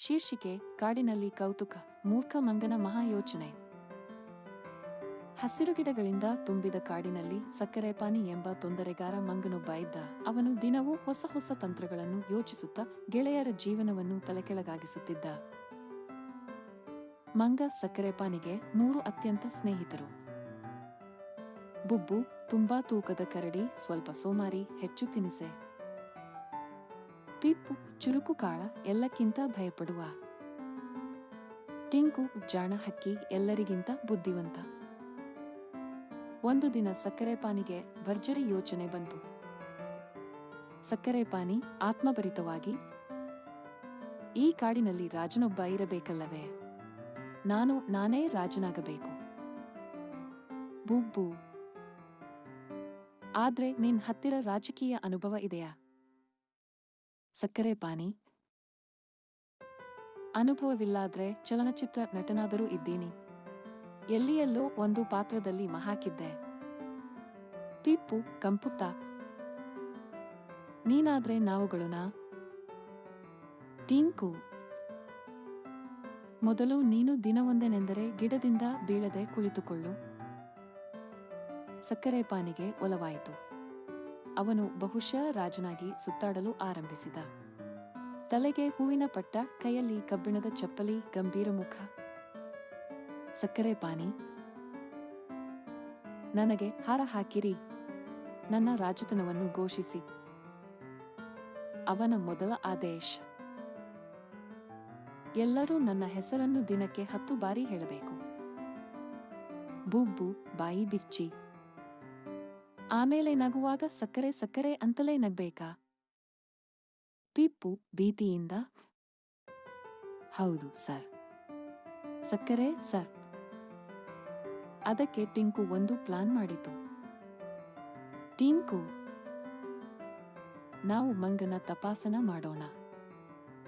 ಶೀರ್ಷಿಕೆ, ಕಾಡಿನಲ್ಲಿ ಕೌತುಕ, ಮೂರ್ಖ ಮಂಗನ ಮಹಾಯೋಚನೆ. ಹಸಿರು ಗಿಡಗಳಿಂದ ತುಂಬಿದ ಕಾಡಿನಲ್ಲಿ ಸಕ್ಕರೆಪಾನಿ ಎಂಬ ತೊಂದರೆಗಾರ ಮಂಗನೊಬ್ಬ ಇದ್ದ. ಅವನು ದಿನವೂ ಹೊಸ ಹೊಸ ತಂತ್ರಗಳನ್ನು ಯೋಚಿಸುತ್ತಾ ಗೆಳೆಯರ ಜೀವನವನ್ನು ತಲೆಕೆಳಗಾಗಿಸುತ್ತಿದ್ದ. ಮಂಗ ಸಕ್ಕರೆಪಾನಿಗೆ ಮೂರು ಅತ್ಯಂತ ಸ್ನೇಹಿತರು. ಬುಬ್ಬು, ತುಂಬಾ ತೂಕದ ಕರಡಿ, ಸ್ವಲ್ಪ ಸೋಮಾರಿ, ಹೆಚ್ಚು ತಿನಿಸೆ. ಪಿಪ್ಪು ಚುರುಕು ಕಾಳ ಎಲ್ಲಕ್ಕಿಂತ ಭಯಪಡುವ. ಟಿಂಕು ಜಾಣ ಹಕ್ಕಿ ಎಲ್ಲರಿಗಿಂತ ಬುದ್ಧಿವಂತ. ಒಂದು ದಿನ ಸಕ್ಕರೆ ಪಾನಿಗೆ ಭರ್ಜರಿ ಯೋಚನೆ ಬಂತು. ಸಕ್ಕರೆ ಪಾನಿ ಆತ್ಮಭರಿತವಾಗಿ, ಈ ಕಾಡಿನಲ್ಲಿ ರಾಜನೊಬ್ಬ ಇರಬೇಕಲ್ಲವೇ? ನಾನು ನಾನೇ ರಾಜನಾಗಬೇಕು. ಬುಬ್ಬು, ಆದ್ರೆ ನಿನ್ ಹತ್ತಿರ ರಾಜಕೀಯ ಅನುಭವ ಇದೆಯಾ? ಸಕ್ಕರೆ ಪಾನಿ. ಅನುಭವವಿಲ್ಲಾದ್ರೆ ಚಲನಚಿತ್ರ ನಟನಾದರೂ ಇದ್ದೀನಿ. ಎಲ್ಲಿಯಲ್ಲೋ ಒಂದು ಪಾತ್ರದಲ್ಲಿ ಮಹಾಕಿದ್ದೆ. ಪಿಪ್ಪು ಕಂಪುತ್ತ. ನೀನಾದ್ರೆ ನಾವುಗಳುನಾ? ಟಿಂಕು. ಮೊದಲು ನೀನು ದಿನವೊಂದನೆಂದರೆ ಗಿಡದಿಂದ ಬೀಳದೆ ಕುಳಿತುಕೊಳ್ಳು. ಸಕ್ಕರೆ ಪಾನಿಗೆ ಒಲವಾಯಿತು. ಅವನು ಬಹುಶಃ ರಾಜನಾಗಿ ಸುತ್ತಾಡಲು ಆರಂಭಿಸಿದ. ತಲೆಗೆ ಹೂವಿನ ಪಟ್ಟ, ಕೈಯಲ್ಲಿ ಕಬ್ಬಿಣದ ಚಪ್ಪಲಿ, ಗಂಭೀರ ಮುಖ. ಸಕ್ಕರೆ ಪಾನಿ. ನನಗೆ ಹಾರ ಹಾಕಿರಿ. ನನ್ನ ರಾಜತನವನ್ನು ಘೋಷಿಸಿ. ಅವನ ಮೊದಲ ಆದೇಶ. ಎಲ್ಲರೂ ನನ್ನ ಹೆಸರನ್ನು ದಿನಕ್ಕೆ ಹತ್ತು ಬಾರಿ ಹೇಳಬೇಕು. ಬುಬ್ಬು ಬಾಯಿ ಬಿಚ್ಚಿ. ಆಮೇಲೆ ನಗುವಾಗ ಸಕ್ಕರೆ ಸಕ್ಕರೆ ಅಂತಲೇ ನಗ್ಬೇಕಾ? ಪಿಪ್ಪು ಭೀತಿಯಿಂದ, ಹೌದು, ಸರ್. ಸಕ್ಕರೆ, ಸರ್. ಅದಕ್ಕೆ ಟಿಂಕು ಒಂದು ಪ್ಲಾನ್ ಮಾಡಿತು. ಟಿಂಕು, ನಾವು ಮಂಗನ ತಪಾಸಣ ಮಾಡೋಣ.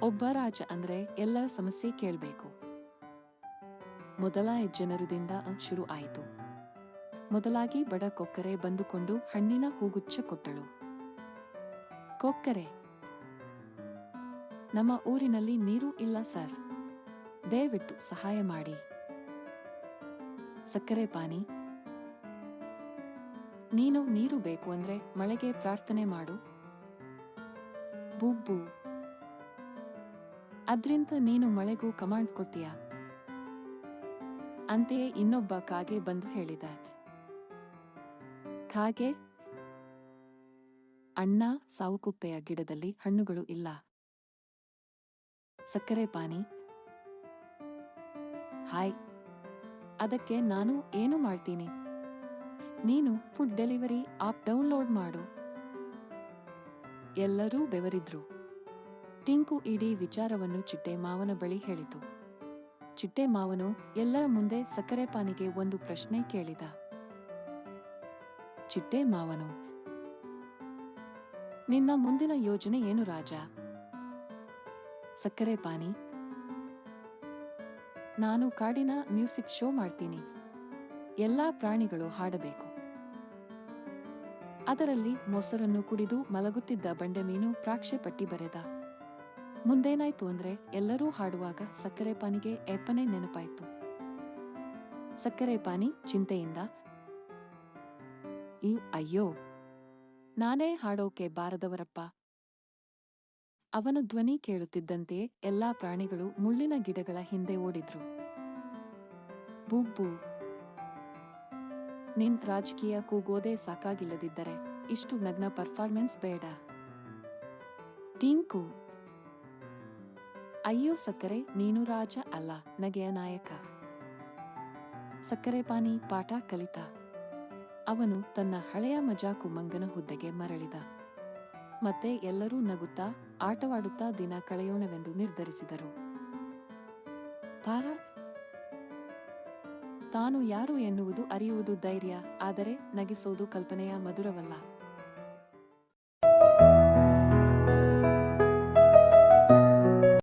ಒಬ್ಬ ರಾಜ ಅಂದ್ರೆ ಎಲ್ಲರ ಸಮಸ್ಯೆ ಕೇಳಬೇಕು. ಮೊದಲ ಜನರುದಿಂದ ಶುರು ಆಯಿತು. ಮೊದಲಾಗಿ ಬಡ ಕೊಕ್ಕರೆ ಬಂದುಕೊಂಡು ಹಣ್ಣಿನ ಹೂಗುಚ್ಚ ಕೊಟ್ಟಳು. ಕೊಕ್ಕರೆ ನಮ್ಮ ಊರಿನಲ್ಲಿ ನೀರು ಇಲ್ಲ ಸರ್. ದಯವಿಟ್ಟು ಸಹಾಯ ಮಾಡಿ. ಸಕ್ಕರೆ ಪಾನಿ. ನೀನು ನೀರು ಬೇಕು ಅಂದ್ರೆ ಮಳೆಗೆ ಪ್ರಾರ್ಥನೆ ಮಾಡು. ಬುಬ್ಬು ಅದ್ರಿಂದ ನೀನು ಮಳೆಗೂ ಕಮಾಂಡ್ ಕೊಡ್ತೀಯ? ಅಂತೆಯೇ ಇನ್ನೊಬ್ಬ ಕಾಗೆ ಬಂದು ಹೇಳಿದ. ಕಾಗೆ. ಅಣ್ಣ ಸಾವುಕುಪ್ಪೆಯ ಗಿಡದಲ್ಲಿ ಹಣ್ಣುಗಳು ಇಲ್ಲ. ಸಕ್ಕರೆ ಪಾನಿ. ಹಾಯ್. ಅದಕ್ಕೆ ನಾನು ಏನು ಮಾಡ್ತೀನಿ? ನೀನು ಫುಡ್ ಡೆಲಿವರಿ ಆಪ್ ಡೌನ್ಲೋಡ್ ಮಾಡು. ಎಲ್ಲರೂ ಬೆವರಿದ್ರು. ಟಿಂಕು ಇಡೀ ವಿಚಾರವನ್ನು ಚಿಟ್ಟೆ ಮಾವನ ಬಳಿ ಹೇಳಿತು. ಚಿಟ್ಟೆ ಮಾವನು ಎಲ್ಲರ ಮುಂದೆ ಸಕ್ಕರೆ ಪಾನಿಗೆ ಒಂದು ಪ್ರಶ್ನೆ ಕೇಳಿದ. ಚಿಟ್ಟೆ ಮಾವನು, ನಿನ್ನ ಮುಂದಿನ ಯೋಜನೆ ಏನು ರಾಜ? ಸಕ್ಕರೆ ಪಾನಿ. ನಾನು ಕಾಡಿನ ಮ್ಯೂಸಿಕ್ ಶೋ ಮಾಡ್ತೀನಿ. ಎಲ್ಲಾ ಪ್ರಾಣಿಗಳು ಹಾಡಬೇಕು. ಅದರಲ್ಲಿ ಮೊಸರನ್ನು ಕುಡಿದು ಮಲಗುತ್ತಿದ್ದ ಬಂಡೆ ಮೀನು ಪ್ರಾಕ್ಷೆ ಪಟ್ಟಿ ಬರೆದ. ಮುಂದೇನಾಯ್ತು ಅಂದ್ರೆ ಎಲ್ಲರೂ ಹಾಡುವಾಗ ಸಕ್ಕರೆ ಪಾನಿಗೆ ಎಪ್ಪನೆ ನೆನಪಾಯ್ತು. ಸಕ್ಕರೆ ಪಾನಿ ಚಿಂತೆಯಿಂದ ಈ ಅಯ್ಯೋ, ನಾನೇ ಹಾಡೋಕೆ ಬಾರದವರಪ್ಪ. ಅವನ ಧ್ವನಿ ಕೇಳುತ್ತಿದ್ದಂತೆ ಎಲ್ಲಾ ಪ್ರಾಣಿಗಳು ಮುಳ್ಳಿನ ಗಿಡಗಳ ಹಿಂದೆ ಓಡಿದ್ರು. ಬೂಬ್ಬು ನಿನ್ ರಾಜಕೀಯ ಕೂಗೋದೇ ಸಾಕಾಗಿಲ್ಲದಿದ್ದರೆ ಇಷ್ಟು ನಗ್ನ ಪರ್ಫಾರ್ಮೆನ್ಸ್ ಬೇಡ. ಟಿಂಕು, ಅಯ್ಯೋ ಸಕ್ಕರೆ, ನೀನು ರಾಜ ಅಲ್ಲ, ನಗೆಯ ನಾಯಕ. ಸಕ್ಕರೆ ಪಾನಿ, ಪಾಠ ಕಲಿತ. ಅವನು ತನ್ನ ಹಳೆಯ ಮಜಾಕು ಮಂಗನ ಹುದ್ದೆಗೆ ಮರಳಿದ. ಮತ್ತೆ ಎಲ್ಲರೂ ನಗುತ್ತಾ, ಆಟವಾಡುತ್ತಾ ದಿನ ಕಳೆಯೋಣವೆಂದು ನಿರ್ಧರಿಸಿದರು. ಪಾರ ತಾನು ಯಾರು ಎನ್ನುವುದು ಅರಿಯುವುದು ಧೈರ್ಯ, ಆದರೆ ನಗಿಸೋದು ಕಲ್ಪನೆಯ ಮಧುರವಲ್ಲ.